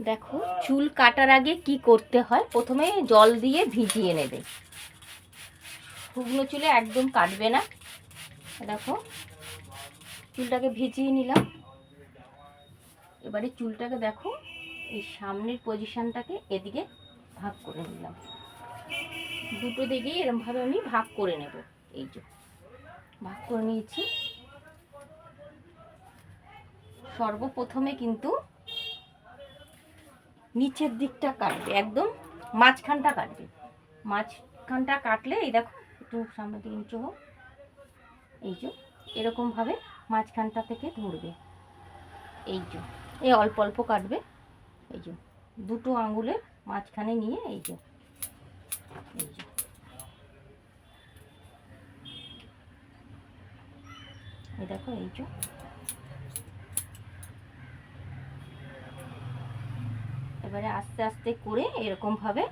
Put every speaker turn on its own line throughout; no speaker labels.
দেখো, চুল কাটার আগে কি করতে হয়? প্রথমে জল দিয়ে ভিজিয়ে নেবে। শুকনো চুলে একদম কাটবে না। দেখো, চুলটাকে ভিজিয়ে নিলাম। এবারে চুলটাকে দেখো, এই সামনের পজিশানটাকে এদিকে ভাগ করে নিলাম। দুটো দিকেই এরমভাবে আমি ভাগ করে নেব। এই যে, ভাগ করে নিয়েছি। সর্বপ্রথমে কিন্তু নিচের দিকটা কাটবে, একদম মাঝখানটা কাটবে। মাঝখানটা কাটলে, এই দেখো, একটু সামনে দিকে নিচু হোক, এই যে এরকমভাবে মাঝখানটা থেকে ধরবে। এই যে, এই অল্প অল্প কাটবে। এই যে, দুটো আঙুলের মাঝখানে নিয়ে, এই যে এই যে। এই দেখো, এই যে এবারে আস্তে আস্তে করে এরকম ভাবে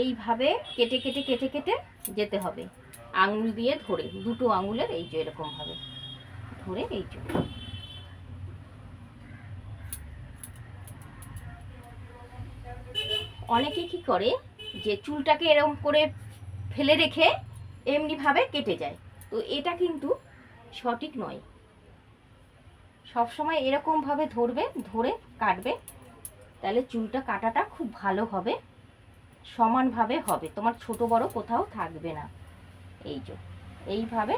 এইভাবে কেটে কেটে কেটে কেটে যেতে হবে। আঙুল দিয়ে ধরে, দুটো আঙুলের এই যে এরকম ভাবে ধরে এই যে। অনেকে কি করে যে চুলটাকে এরকম করে ফেলে রেখে এমনিভাবে কেটে যায়। তো এটা কিন্তু সঠিক নয়। সবসময় এরকমভাবে ধরবে, ধরে কাটবে, তাহলে চুলটা কাটাটা খুব ভালো হবে, সমানভাবে হবে। তোমার ছোট বড় কোথাও থাকবে না। এই যে, এইভাবে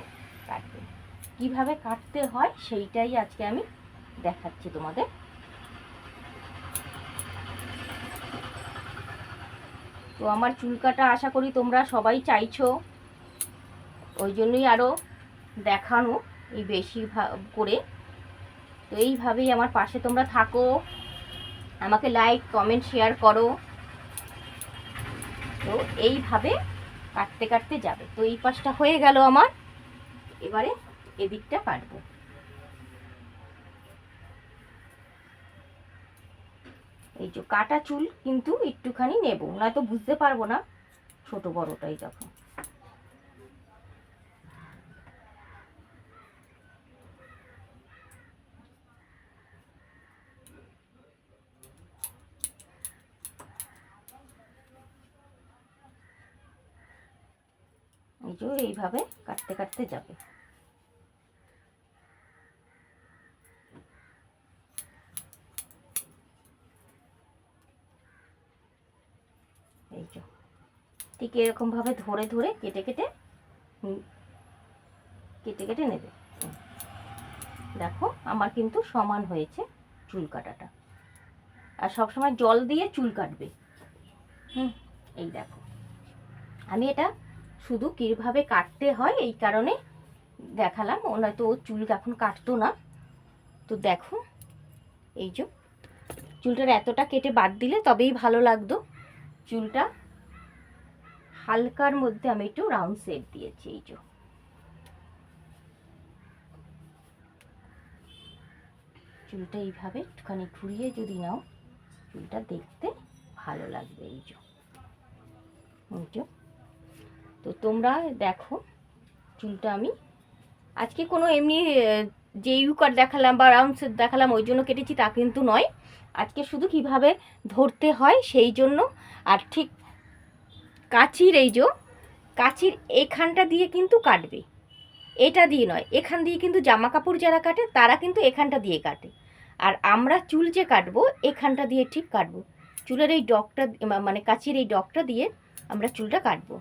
কাটবে। কীভাবে কাটতে হয় সেইটাই আজকে আমি দেখাচ্ছি তোমাদের। তো আমার চুল কাটা আশা করি তোমরা সবাই চাইছো। ওই জন্যই আরও দেখানো এই বেশি করে। তো এইভাবেই আমার পাশে তোমরা থাকো। আমাকে লাইক কমেন্ট শেয়ার করো। তো এইভাবে কাটতে কাটতে যাবে। তো এই পাশটা হয়ে গেল আমার। এবারে এদিকটা কাটবো। এই যে কাটা চুল কিন্তু একটুখানি নেব, নয়তো বুঝতে পারব না ছোট বড়টাই দেখো। এই যে এইভাবে কাটতে কাটতে যাবে। এই যে। ঠিক এরকমভাবে ধরে ধরে কেটে কেটে কেটে কেটে নেবে। দেখো, আমার কিন্তু সমান হয়েছে চুল কাটাটা। আর সবসময় জল দিয়ে চুল কাটবে। হুম, এই দেখো। আমি এটা শুধু কীভাবে কাটতে হয় এই কারণে দেখালাম। ও নয়তো ও চুল এখন কাটতো না। তো দেখো, এই যে। চুলটার এতটা কেটে বাদ দিলে তবেই ভালো লাগতো। চুলটা হালকার মধ্যে আমি একটু রাউন্ড শেপ দিয়েছি, এই যে। চুলটা এইভাবে একটুখানি ঘুরিয়ে যদি নাও, চুলটা দেখতে ভালো লাগবে এই যে। তো তোমরা দেখো, চুলটা আমি আজকে কোনো এমনি যে ইউ কাট দেখালাম বা রাউন্ড শেপ দেখালাম, ওই জন্য কেটেছি, তা কিন্তু নয়। আজকে শুধু কীভাবে ধরতে হয় সেই জন্য। আর ঠিক কাচির এই যে, কাচির এখানটা দিয়ে কিন্তু কাটবে। এটা দিয়ে নয়, এখান দিয়ে কিন্তু জামা কাপড় যারা কাটে, তারা কিন্তু এখানটা দিয়ে কাটে। আর আমরা চুল যে কাটবো, এখানটা দিয়ে ঠিক কাটবো। চুলের এই ডগটা, মা- মানে কাচির এই ডগটা দিয়ে আমরা চুলটা কাটবো।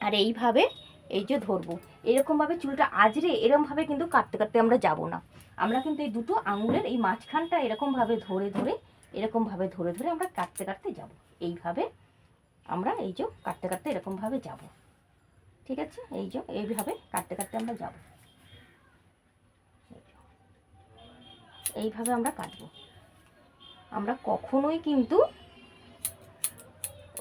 আর এইভাবে এই যে ধরবো। এরকমভাবে চুলটা আজরে এরকমভাবে কিন্তু কাটতে কাটতে আমরা যাব না। আমরা কিন্তু এই দুটো আঙুলের এই মাঝখানটা এরকমভাবে ধরে ধরে এরকমভাবে ধরে ধরে আমরা কাটতে কাটতে যাব। এইভাবে আমরা এই যে কাটতে কাটতে এরকমভাবে যাব। ঠিক আছে? এই যে এইভাবে কাটতে কাটতে আমরা যাব। এইভাবে আমরা কাটবো। আমরা কখনোই কিন্তু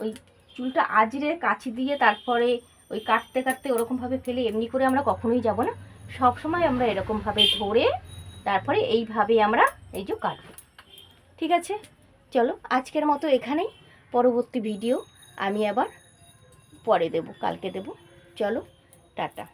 ওই চুলটা আজরে কাছি দিয়ে তারপরে ওই কাটতে কাটতে ওরকমভাবে ফেলে এমনি করে আমরা কখনোই যাব না। সব সময় আমরা এরকমভাবে ধরে তারপরে এইভাবে আমরা এই যে কাটবো। ঠিক আছে? চলো, আজকের মতো এখানেই। পরবর্তী ভিডিও আমি আবার পরে দেব, কালকে দেব। চলো, টাটা।